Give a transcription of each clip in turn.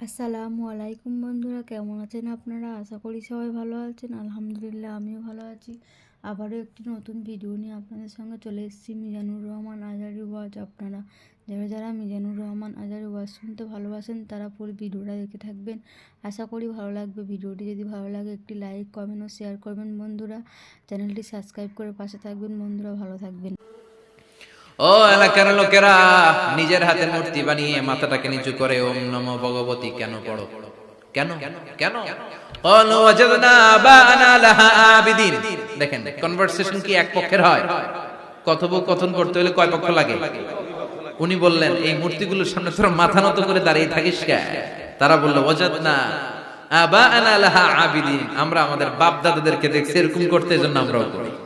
আসসালামু আলাইকুম বন্ধুরা, কেমন আছেন আপনারা? আশা করি সবাই ভালো আছেন। আলহামদুলিল্লাহ, আমিও ভালো আছি। আবারও একটি নতুন ভিডিও নিয়ে আপনাদের সঙ্গে চলে এসেছি। মিজানুর রহমান আজারি ওয়াজ। আপনারা যারা যারা মিজানুর রহমান আজারি ওয়াজ শুনতে ভালোবাসেন, তারা পুরো ভিডিওটা দেখে থাকবেন। আশা করি ভালো লাগবে। ভিডিওটি যদি ভালো লাগে, একটি লাইক কমেন্ট ও শেয়ার করবেন বন্ধুরা। চ্যানেলটি সাবস্ক্রাইব করে পাশে থাকবেন। বন্ধুরা, ভালো থাকবেন। ও এলাকার লোকেরা, নিজের হাতে মূর্তি বানিয়ে মাথাটাকে নিচু করে, ওম নম ভগবতী, কেন পড়ো? কেন? কেন? কথোপকথন করতে হলে লাগে? উনি বললেন, এই সামনে মাথা করে দাঁড়িয়ে থাকিস তারা বলল না আনা আমরা আমাদের বাপ দাদাদেরকে দেখছি, এরকম করতে এজন্য আমরাও করি।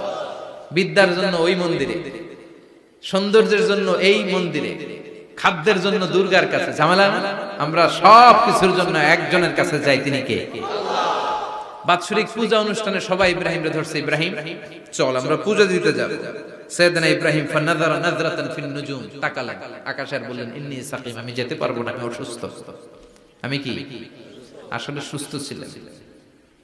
বিদ্যার জন্য ওই মন্দিরে, সৌন্দর্যের জন্য এই মন্দিরে, খাদ্যের জন্য দুর্গার কাছে। ঝামেলা? আমরা সব কিছুর জন্য একজনের কাছে যাই তিনি কে? বাৎসরিক পূজা অনুষ্ঠানে সবাই ইব্রাহিম ধরছে। ইব্রাহিম, চল, আমরা পূজা দিতে যাব। ইব্রাহিম সাকিম, আমি যেতে পারব না, আমি অসুস্থ। আমি কি? আসলে সুস্থ ছিলেন।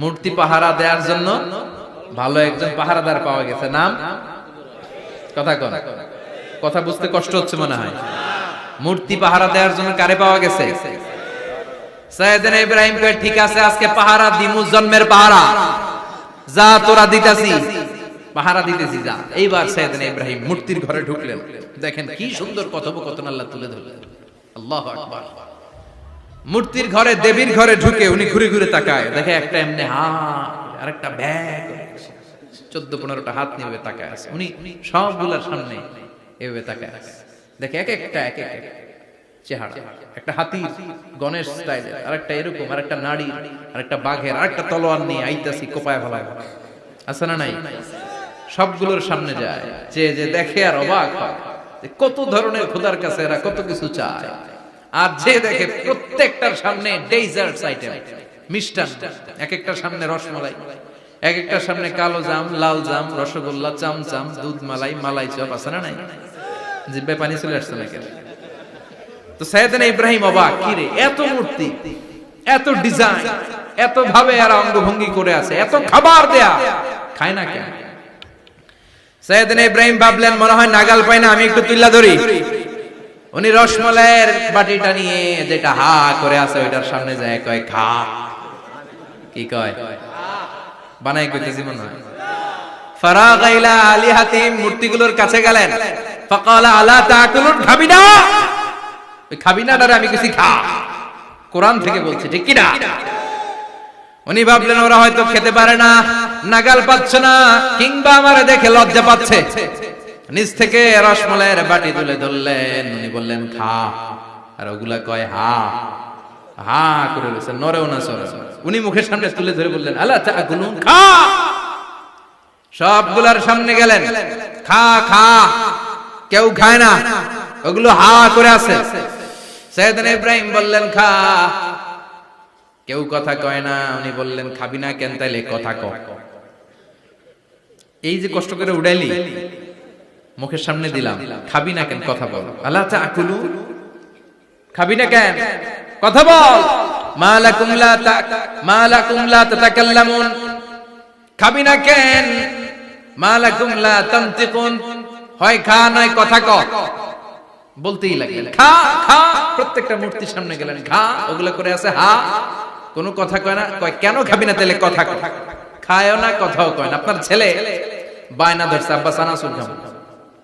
মূর্তি পাহারা দেওয়ার জন্য ভালো একজন পাহারাদার পাওয়া গেছে। নাম? কথা কন। কথা বুঝতে কষ্ট হচ্ছে মনে হয়। মূর্তি পাহারা দেওয়ার জন্য কারে পাওয়া গেছে? সৈয়দিন ইব্রাহিম কয়, ঠিক আছে, আজকে পাহারা দিমু জন্মের পাহারা। যা তোরা দিতাছি। পাহারা দিতেছি, যা। এইবার সৈয়দিন ইব্রাহিম মূর্তির ঘরে ঢুকলেন। দেখেন কি সুন্দর কথোপকথন আল্লাহ তুলে ধরলেন। আল্লাহ আকবার। মূর্তির ঘরে, দেবীর ঘরে ঢুকে উনি ঘুরে ঘুরে তাকায়। দেখে একটা এমনি হা আর একটা ব্যাগ। চোদ্দ, পনেরোটা হাত নিয়ে তাকায় আছে। উনি সবগুলার সামনে এভাবে তাকায় আছে। দেখে এক একটা, এক এক চেহারা। একটা হাতি, গণেশ স্টাইলের আর একটা এরকম আর একটা নারী আর একটা বাঘের আর একটা তলোয়ার নিয়ে আইতাছি, কোপায় ফেলায় আছে না নাই? সবগুলোর সামনে যায়। যে যে দেখে আর অবাক হয়। কত ধরনের খোদার কাছে এরা কত কিছু চায়। আর যে দেখে প্রত্যেকটার সামনে ডেজার্টস আইটেম মিষ্টান এক একটার সামনে রসমালাই এক একটার সামনে কালো জাম, লাল জাম, রসগোল্লা, চামচাম, দুধ মালাই মালাই চপ, আছে না নাই? জিব্বে পানি চলে আসছে নাকি? তো সাইয়েদনা ইব্রাহিম অবাক, কি রে, এত মূর্তি, এত ডিজাইন এত ভাবে আর অঙ্গভঙ্গি করে আছে, এত খাবার দেয়া, খায় না কেন? সাইয়েদনা ইব্রাহিম ভাবলেন, মনে হয় নাগাল পাই না, আমি একটু তুল্লা ধরি। উনি রসমলাইয়ের বাটিটা নিয়ে যেটা হা করে আছে, ওইটার সামনে যায়, কয়, খা। কি কয়? বানাই কইতেছি মনে হয়। ফারাগ ইলা আলিহাতিম মূর্তিগুলোর কাছে গেলেন। ফাকালা, আলা তাকুলুন, খাবি না? ওই খাবি না আমি কিছু খা। কোরআন থেকে বলছে, ঠিক কি না? উনি ভাবলেন, ওরা হয়তো খেতে পারে না, নাগাল পাচ্ছে না, কিংবা আমারে দেখে লজ্জা পাচ্ছে। নিজ থেকে রসমলাইয়ের বাটি তুলে ধরলেন। উনি বললেন, খা। আর ওগুলা কয়, হা। হা, করে রয়েছে নরেও না সরে উনি মুখের সামনে তুলে ধরে বললেন আল্লাহ তাকুলুন? খা। সবগুলার সামনে গেলেন, খা খা। কেউ খায় না, ওগুলো হা করে আছে। সৈয়দন ইব্রাহিম বললেন, খা। কেউ কথা কয় না, উনি বললেন, খাবি না কেন তাইলে কথা ক। এই যে কষ্ট করে উড়াইলি মুখের সামনে দিলাম। খাবি না কেন? কথা বল। আল্লাহ তাকুলু। খাবি না কেন? কথা বল। মালাকুম লা তা মালাকুম লা তাতাকাল্লামুন। খাবি না কেন? মালাকুম লা তানতিকুন। হয় খা নয় কথা ক। বলতেই লাগলেন। খা খা। প্রত্যেকটা মূর্তির সামনে গেলেন। খা ওগুলো করে আছে হা। কোনো কথা কয় না? কয় কেন খাবি না তাহলে কথা কয় খায়ও না কথাও কয় না। আপনার ছেলে বায়না ধরছে আব্বা চানাচুর খাম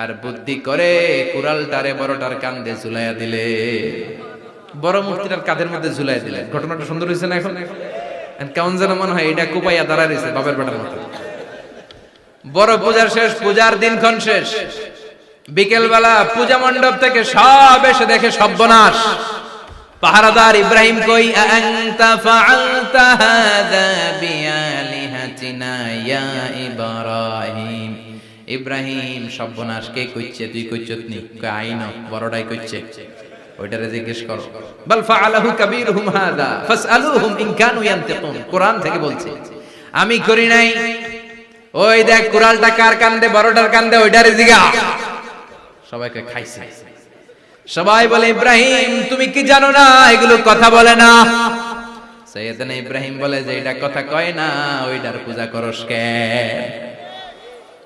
আর বুদ্ধি করে কুড়ালটারে বড়টার কান্দে ঝুলাইয়া দিলে। বড় মূর্তিটার কাঁধের মধ্যে ঝুলাই দিলেন ঘটনাটা সুন্দর হয়েছে না এখন? কেমন যেন মনে হয় এটা কুপাইয়া দাঁড়া রয়েছে বাপের বেটার মতো। বড় পূজার শেষ, পূজার দিনক্ষণ শেষ। বিকেল বেলা পূজা মণ্ডপ থেকে সব এসে দেখে সর্বনাশ। পাহারাদার ইব্রাহিম কই আনতা ফাআলতা হাদা বিআলিহাতিনা ইয়া ইব্রাহিম? ইব্রাহিম, সর্বনাশ, কে কইছে তুই কইছত কই আইন বড়টাই কইছে ওইটারে জিজ্ঞেস করো। বল ফাআলাহু কাবীরুহুম হাদা, ফাসআলুহুম ইন কানু ইয়ান্তিকুন। কোরআন থেকে বলছে, আমি করি নাই। ওই দেখ, কুরালটা কার কান্দে, বড়টার কান্দে, ওইটারে জিগা। সবাইকে খাইছে। সবাই বলে, ইব্রাহিম, তুমি কি জানো না? এগুলো কথা বলে না। সৈয়দনা ইব্রাহিম বলে যে, এটা কথা কয় না, ওইটার পূজা করস কেন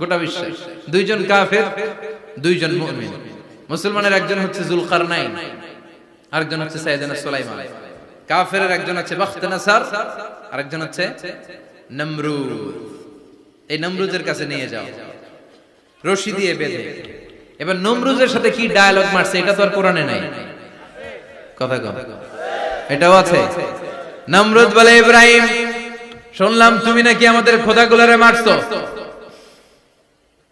গোটা বিশ্বের দুইজন কাফের, দুইজন মুমিন। মুসলমানের একজন হচ্ছে জুলকারনাইন, আরেকজন হচ্ছে সাইয়েদনা সুলাইমান। কাফেরের একজন হচ্ছে বাখতানাসার, আরেকজন হচ্ছে নমরুদ। এই নমরুদের কাছে নিয়ে যাও। রশি দিয়ে বেঁধে। এবার নমরুজের সাথে কি ডায়ালগ মারছে, এটা তো আর কোরআনে নাই। কথা কম এটাও আছে। নমরুদ বলে, ইব্রাহিম, শুনলাম তুমি নাকি আমাদের খোদাগুলারে মারছো।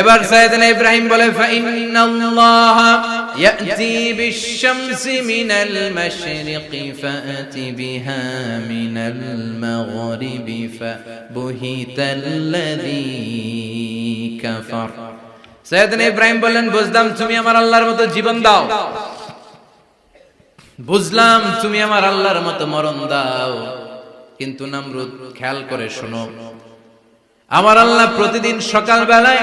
এবার সাইয়েদনা ইব্রাহিম বলে, ফাইন্নাল্লাহ ইয়াতি বিশ-শামসি মিনাল ফাআতি বিহা মিনাল ফাবুহিতাল্লাযী কাফার। সাইয়েদনা ইব্রাহিম বললেন, বুঝলাম তুমি আমার আল্লাহর মতো জীবন দাও। বুঝলাম তুমি আমার আল্লাহর মতো মরণ দাও। কিন্তু নামরুদ, খেয়াল করে শোনো, আমার আল্লাহ প্রতিদিন সকাল বেলায়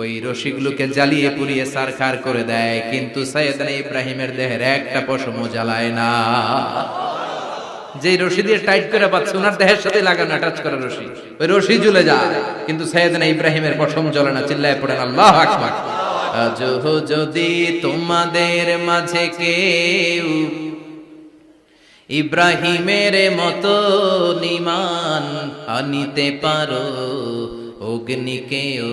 ওই রশিগুলোকে জ্বালিয়ে পুড়িয়ে সারখার করে দেয়, কিন্তু সৈয়দনা ইব্রাহিমের দেহের একটা পশমও জ্বালায় না। যে রশি দিয়ে টাইট করে পাচ্ছে ওনার দেহের সাথে লাগানো টাচ করা রশি। ওই রশি ঝুলে যায়, কিন্তু সৈয়দনা ইব্রাহিমের পশম জ্বলে না, চিল্লায় পড়েন আল্লাহ আকবার। আজহ যদি তোমাদের মাঝে কেউ ইব্রাহিমের মতো নিমান আনিতে পারো, অগ্নিকেও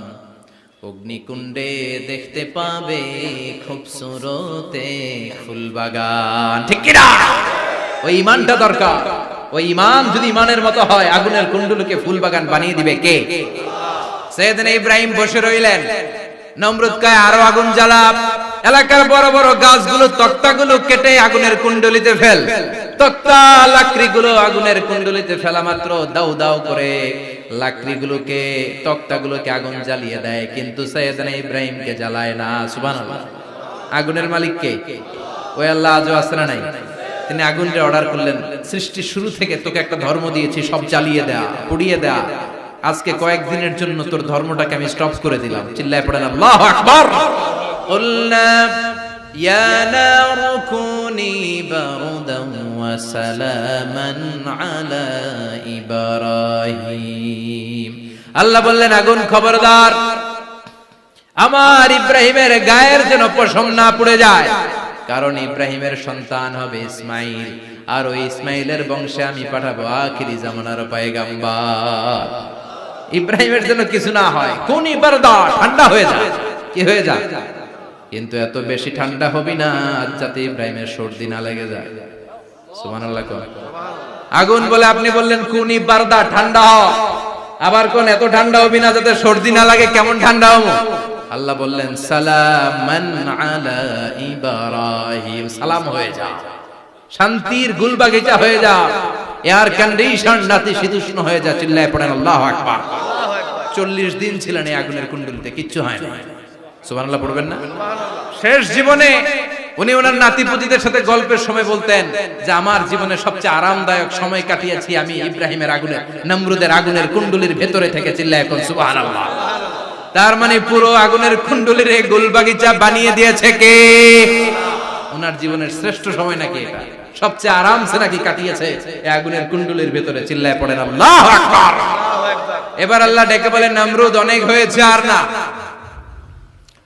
অগ্নিকুণ্ডে দেখতে পাবে খুবসুরতে ফুলবাগান। ঠিক কিনা? ওই ইমানটা দরকার। ওই ইমান যদি ইমানের মতো হয়, আগুনের কুণ্ডুলকে ফুলবাগান বানিয়ে দিবে কে? সেদিন ইব্রাহিম বসে রইলেন। নমরুদ কয় আরও আগুন জ্বালা এলাকার বড় বড় গাছগুলো, তক্তাগুলো কেটে আগুনের কুণ্ডলিতে ফেল। তক্তা লাকড়িগুলো আগুনের কুণ্ডলিতে ফেলা মাত্র দাউ দাউ করে লাকড়িগুলোকে তক্তাগুলোকে আগুন জ্বালিয়ে দেয় কিন্তু সৈয়দনা ইব্রাহিমকে জ্বালায় না সুবহানাল্লাহ আগুনের মালিক কে ওই আল্লাহ আজও আসরা নাই তিনি আগুনটা অর্ডার করলেন সৃষ্টির শুরু থেকে তোকে একটা ধর্ম দিয়েছি সব জ্বালিয়ে দেয়া পুড়িয়ে দেয়া আজকে কয়েকদিনের জন্য তোর ধর্মটাকে আমি স্টপ করে দিলাম চিল্লায় পড়েন আল্লাহ আকবার قلنا يا نار كوني بردا وسلاما على إبراهيم আল্লাহ বললেন আগুন খবরদার আমার ইব্রাহিমের গায়ের যেন পশম না পড়ে যায় কারণ ইব্রাহিমের সন্তান হবে ইসমাইল আর ওই ইসমাইলের বংশে আমি পাঠাবো আখিরি জামানার পায়গাম্বার ইব্রাহিমের জন্য কিছু না হয় কোন ইবারদা ঠান্ডা হয়ে যায় কি হয়ে যায় কিন্তু এত বেশি ঠান্ডা হবি না যাতে ইব্রাহিমের সর্দি না লেগে যায় আগুন বলে আপনি বললেন কোন বারদা, ঠান্ডা হ আবার কোন, এত ঠান্ডা হবি না, যাতে সর্দি না লাগে, কেমন ঠান্ডা হব? আল্লাহ বললেন ইব্রাহিম। সালাম হয়ে যা। শান্তির গুলবাগিচা হয়ে যা। এয়ার কন্ডিশন নাতি শীতুষ্ণ হয়ে যা, চিল্লায় পড়েন, আল্লাহ আকবার। চল্লিশ দিন ছিলেন এই আগুনের কুণ্ডলিতে, কিচ্ছু হয় না সুবহানাল্লাহ পড়বেন না? শেষ জীবনে উনি ওনার নাতিপুতিদের সাথে গল্পের সময় বলতেন যে, আমার জীবনে সবচেয়ে আরামদায়ক সময় কাটিয়েছি আমি ইব্রাহিমের আগুনের নমরুদের আগুনের কুণ্ডলির ভেতরে থেকে চিল্লায় এখন সুবহানাল্লাহ। তার মানে পুরো আগুনের কুণ্ডলির এই গোলবাগিচা বানিয়ে দিয়েছে কে? ওনার জীবনের শ্রেষ্ঠ সময় নাকি এটা? সবচেয়ে আরামসে নাকি কাটিয়েছে আগুনের কুণ্ডলির ভেতরে, চিল্লায় পড়েন, আল্লাহ এবার আল্লাহ ডেকে বলে নমরুদ অনেক হয়েছে আর না।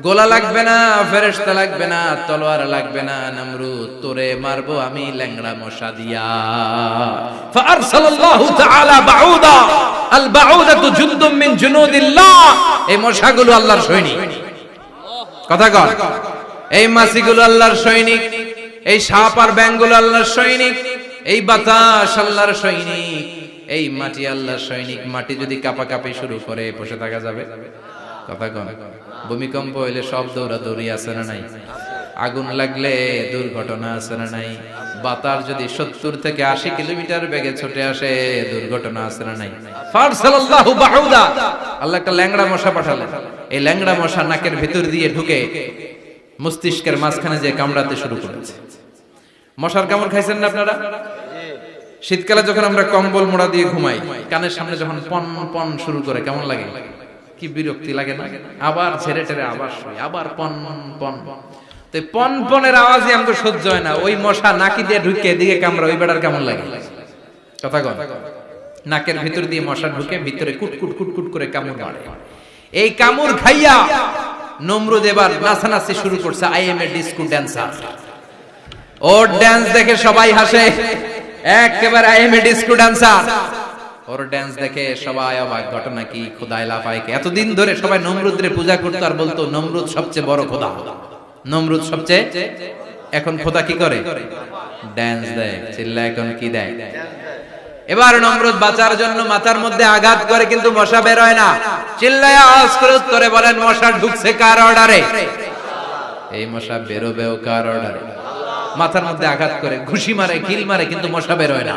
গোলা লাগবে না, ফেরেশতা লাগবে না, তলোয়ার লাগবে না, নমরুদ, তোরে মারবো আমি ল্যাংড়া মশা দিয়া। ফারসালাল্লাহু তাআলা বাউদা, আল বাউদাতু মিন জুনুদিল্লাহ। এই মশাগুলো আল্লাহর সৈনিক। কথা কর এই মাছিগুলো আল্লাহর সৈনিক। এই সাপ আর ব্যাঙগুলো আল্লাহর সৈনিক। এই বাতাস আল্লাহর সৈনিক। এই মাটি আল্লাহর সৈনিক। মাটি যদি কাপাকাপি শুরু করে, বসে থাকা যাবে। কথা কন ভূমিকম্প হইলে সব দৌড়াদৌড়ি আছে না নাই? আগুন লাগলে দুর্ঘটনা আছে না নাই? বাতাস যদি সত্তর থেকে আশি কিলোমিটার বেগে ছুটে আসে, দুর্ঘটনা আছে না নাই? আল্লাহ একটা ল্যাংড়া মশা পাঠালেন। এই ল্যাংড়া মশা নাকের ভেতর দিয়ে ঢুকে মস্তিষ্কের মাঝখানে যে কামড়াতে শুরু করেছে। মশার কামড় খাইছেন না আপনারা? শীতকালে যখন আমরা কম্বল মোড়া দিয়ে ঘুমাই, কানের সামনে যখন পন পন শুরু করে, কেমন লাগে? কি বিরক্তি লাগে না? আবার ছেড়ে টেরে আবার শুই, আবার পন পন তো এই পনপনের আওয়াজই আমাকে সহ্য হয় না। ওই মশা নাকি দিয়ে ঢুকে দিকে কামড়া ওই বেড়ার কেমন লাগে? কথা কন। নাকের ভিতর দিয়ে মশা ঢুকে, ভিতরে কুট কুট কুট কুট করে কামড় মারে। এই কামড় খাইয়া নমরুদ এবার নাচানাচি শুরু করছে I am a disco dancer. Or dance দেখে সবাই হাসে। একেবারে I am a disco dancer. এবার নমরুদ বাঁচার জন্য মাথার মধ্যে আঘাত করে, কিন্তু মশা বের হয় না। চিল্লায় বলেন, মশা ঢুকছে কার অর্ডারে এই মশা বেরোবেও কার অর্ডারে মাথার মধ্যে আঘাত করে, ঘুষি মারে কিল মারে, কিন্তু মশা বের হয় না।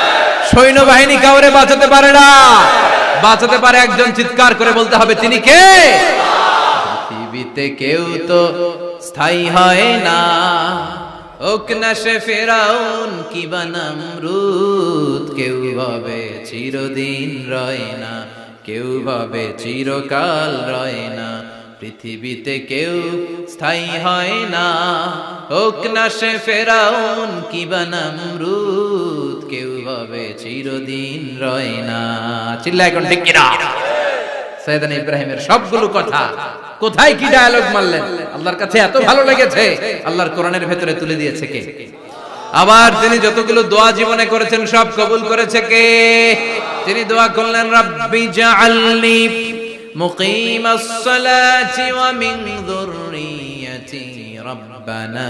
সৈন্যবাহিনী কাউরে বাঁচাতে পারে না। বাঁচাতে পারে একজন চিৎকার করে বলতে হবে, তিনি কে? পৃথিবীতে কেউ তো স্থায়ী হয় না। ওক না সে ফেরাউন কি বানামরুদ কেউ ভাবে চিরদিন রয় না। কেউ ভাবে চিরকাল রয় না। পৃথিবীতে কেউ স্থায়ী হয় না। সে ফেরাউন কি বানাম বানামরুদ কেউ ভাবে চিরদিন রয় না। চিল্লা এখন ঠিক কিনা? সৈয়দান ইব্রাহিমের সবগুলো কথা। কোথায় কি ডায়ালগ মারলেন? আল্লাহর কাছে এত ভালো লেগেছে। আল্লাহর কোরআনের ভেতরে তুলে দিয়েছে কে? আবার তিনি যতগুলো দোয়া জীবনে করেছেন, সব কবুল করেছে কে? তিনি দোয়া করলেন, রাব্বি জাআলনি মুকিমাস সালাতি ওয়া মিন যুররিয়াতি রব্বানা।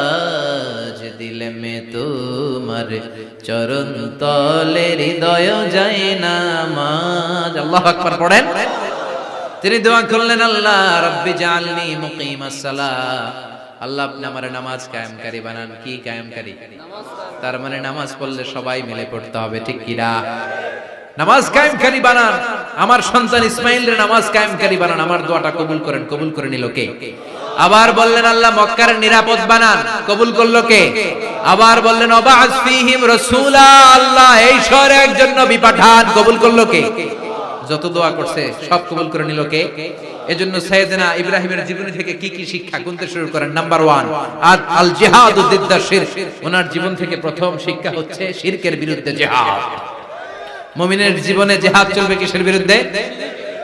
দিলে মে তোমার চরণ তলে হৃদয় যায় নামাজ আল্লাহ আকবার পড়েন। তিনি দোয়া করলেন, আল্লাহ রব্বি জাআলনি মুকিমাস সালাহ আল্লাহ আপনি আমার নামাজ কায়েমকারী বানান। কি কায়েমকারী? তার মানে নামাজ পড়লে সবাই মিলে পড়তে হবে, ঠিক কিনা নামাজ কায়েমকারী বানান। আমার সন্তান ইসমাইলের নামাজ কায়েমকারী বানান। আমার দোয়াটা কবুল করেন। কবুল করে নিল কে? আবার বললেন, আল্লাহ মক্কার নিরাপদ বানান। কবুল করল কে? আবার বললেন অবাজ রাসূলা, আল্লাহ এই শহরে একজন নবী পাঠান। কবুল করল কে? যত দোয়া করছে, সব কবুল করে নিল কে? এজন্য সাইয়েদনা ইব্রাহিমের জীবনী থেকে কি কি শিক্ষা গুনতে শুরু করেন? নাম্বার ওয়ান আল জিহাদ উদ্দিদ্দা শিরক ওনার জীবন থেকে প্রথম শিক্ষা হচ্ছে শিরকের বিরুদ্ধে জিহাদ। মুমিনের জীবনে জিহাদ চলবে কিসের বিরুদ্ধে?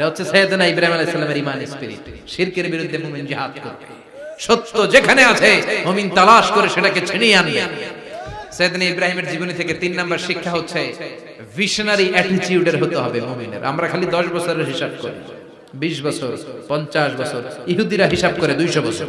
এটা হচ্ছে সৈয়দনা ইব্রাহিম আলাইহিস সালামের ঈমান স্পিরিট শিরকের বিরুদ্ধে মুমিন জিহাদ করবে। সত্য যেখানে আছে, মুমিন তালাশ করে সেটাকে ছিনিয়ে আনবে। সৈয়দনা ইব্রাহিমের জীবনী থেকে তিন নাম্বার শিক্ষা হচ্ছে ভিশনারি অ্যাটিটিউডের হতে হবে মুমিনের। আমরা খালি 10 বছরের হিসাব করি। 20 বছর 50 বছর, ইহুদিরা হিসাব করে 200 বছর।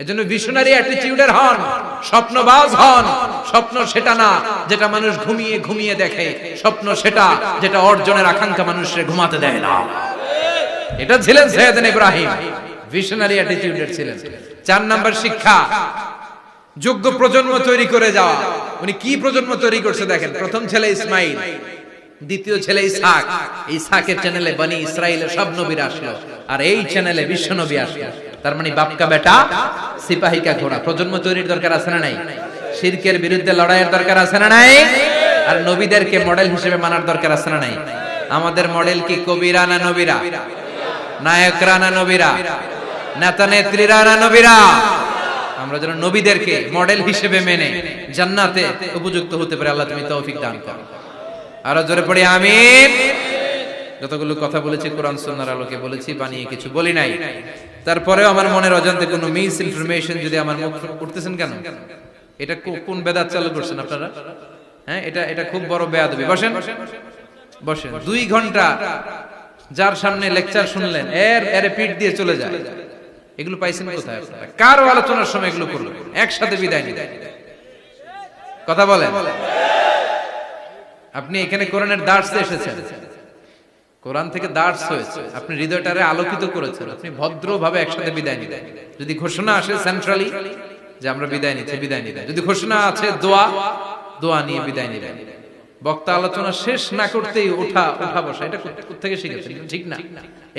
এজন্য ভিশনারি অ্যাটিটিউডের হন, স্বপ্নবাজ হন, স্বপ্ন সেটা না যেটা মানুষ ঘুমিয়ে ঘুমিয়ে দেখে, স্বপ্ন সেটা যেটা অর্জনের আকাঙ্ক্ষা মানুষের ঘুমাতে দেয় না। এটা ছিলেন সৈয়দ ইব্রাহিম ভিশনারি অ্যাটিটিউডের ছিলেন। চার নাম্বার শিক্ষা, যোগ্য প্রজন্ম তৈরি করে যাওয়া। উনি কি প্রজন্ম তৈরি করছে দেখেন? প্রথম ছেলে ইসমাইল, দ্বিতীয় ছেলে ইসহাক। ইসহাকের চ্যানেলে বনি ইসরায়েলের সব নবীরা আসলো, আর এই চ্যানেলে বিশ্ব নবী আসলো। তার মানে বাপকা বেটা সিপাহিকা ঘোড়া। প্রজন্ম তৈরির দরকার আছে না নাই? শিরকের বিরুদ্ধে লড়াইয়ের দরকার আছে না নাই? আর নবীদেরকে মডেল হিসেবে মানার দরকার আছে না নাই? আমাদের মডেল কি কবিরা না নবীরা? নায়করা না নবীরা? নেতা নেত্রীরা না নবীরা? আমরা যেন নবীদেরকে মডেল হিসেবে মেনে জান্নাতে উপযুক্ত হতে পারে, আল্লাহ তুমি তৌফিক দান করো। আরও জোরে পড়ি, আমিন। যতগুলো কথা বলেছি, কোরআন সুন্নাহর আলোকে বলেছি, বানিয়ে কিছু বলি নাই। তারপরেও আমার মনের অজান্তে কোনো মিস ইনফরমেশন যদি আমার মুখ উঠতেছেন কেন? এটা কোন বেদাত চালু করছেন আপনারা? হ্যাঁ এটা এটা খুব বড় বেয়াদবি। বসেন। বসেন। দুই ঘণ্টা যার সামনে লেকচার শুনলেন, এর এর পিঠ দিয়ে চলে যায়। এগুলো পাইছেন কোথায় আপনারা? কার আলোচনার সময় এগুলো করলেন একসাথে বিদায় নিলেন কথা বলেন। আপনি এখানে কোরআনের দার্স এসেছেন। কোরআন থেকে দার্স হয়েছে। আপনি হৃদয়টারে আলোকিত করেছেন। আপনি ভদ্রভাবে একসাথে বিদায় নিলেন। যদি ঘোষণা আসে সেন্ট্রালি যে আমরা বিদায় নিচ্ছি, বিদায় নিলেন। যদি ঘোষণা আছে দোয়া দোয়া নিয়ে বিদায় নিলেন। বক্তা আলোচনা শেষ না করতেই ওঠা ওঠা বসা, এটা থেকে শিখেছেন? ঠিক না।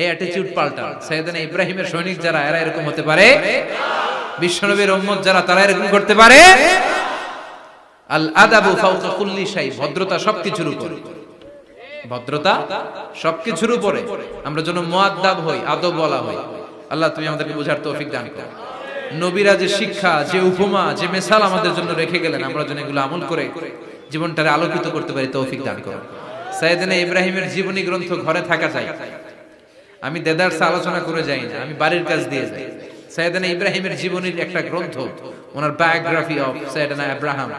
এই অ্যাটিটিউড পাল্টা সৈয়দানা ইব্রাহিমের সৈনিক যারা, এরা এরকম হতে পারে? বিশ্বনবীর উম্মত যারা, তারা এরকম করতে পারে? আল আদাবু ফাওকা কুল্লি শাই, ভদ্রতা সবকিছুর উপর। ভদ্রতা সবকিছুর উপরে। আমরা যেন মুআদ্দাব হই, আদব বলা হই। আল্লাহ তুমি আমাদেরকে বোঝার তৌফিক দান করো। নবীরা যে শিক্ষা, যে উপমা, যে মেসাল আমাদের জন্য রেখে গেলেন, আমরা যেন এগুলো আমল করে জীবনটারে আলোকিত করতে পারি, তৌফিক দান করো। সাইয়েদনা ইব্রাহিমের জীবনী গ্রন্থ ঘরে থাকা চাই আমি দেদারসে আলোচনা করে যাই না, আমি বাড়ির কাজ দিয়ে যাই। সাইয়েদনা ইব্রাহিমের জীবনীর একটা গ্রন্থ, ওনার বায়োগ্রাফি অফ সাইয়েদনা আব্রাহাম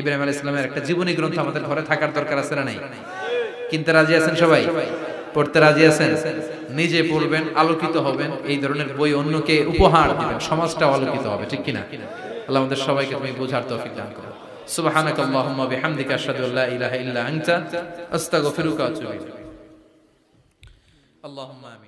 ইব্রাহিম আলাইহিস সালামের একটা জীবনী গ্রন্থ আমাদের ঘরে থাকার দরকার আছে না নাই? কিনতে রাজি আছেন সবাই? পড়তে রাজি আছেন? নিজে পড়বেন, আলোকিত হবেন, এই ধরনের বই অন্যকে উপহার দিবেন সমাজটাও আলোকিত হবে, ঠিক কিনা? আল্লাহ আমাদের সবাইকে তুমি বোঝার তৌফিক দান করো সুবহানাক আল্লাহুম্মা বিহামদিকা আশহাদু আল্লা ইলাহা ইল্লা আনতা, আস্তাগফিরুকা ওয়া আতুবু ইলাইক। আল্লাহুম্মা আমিন।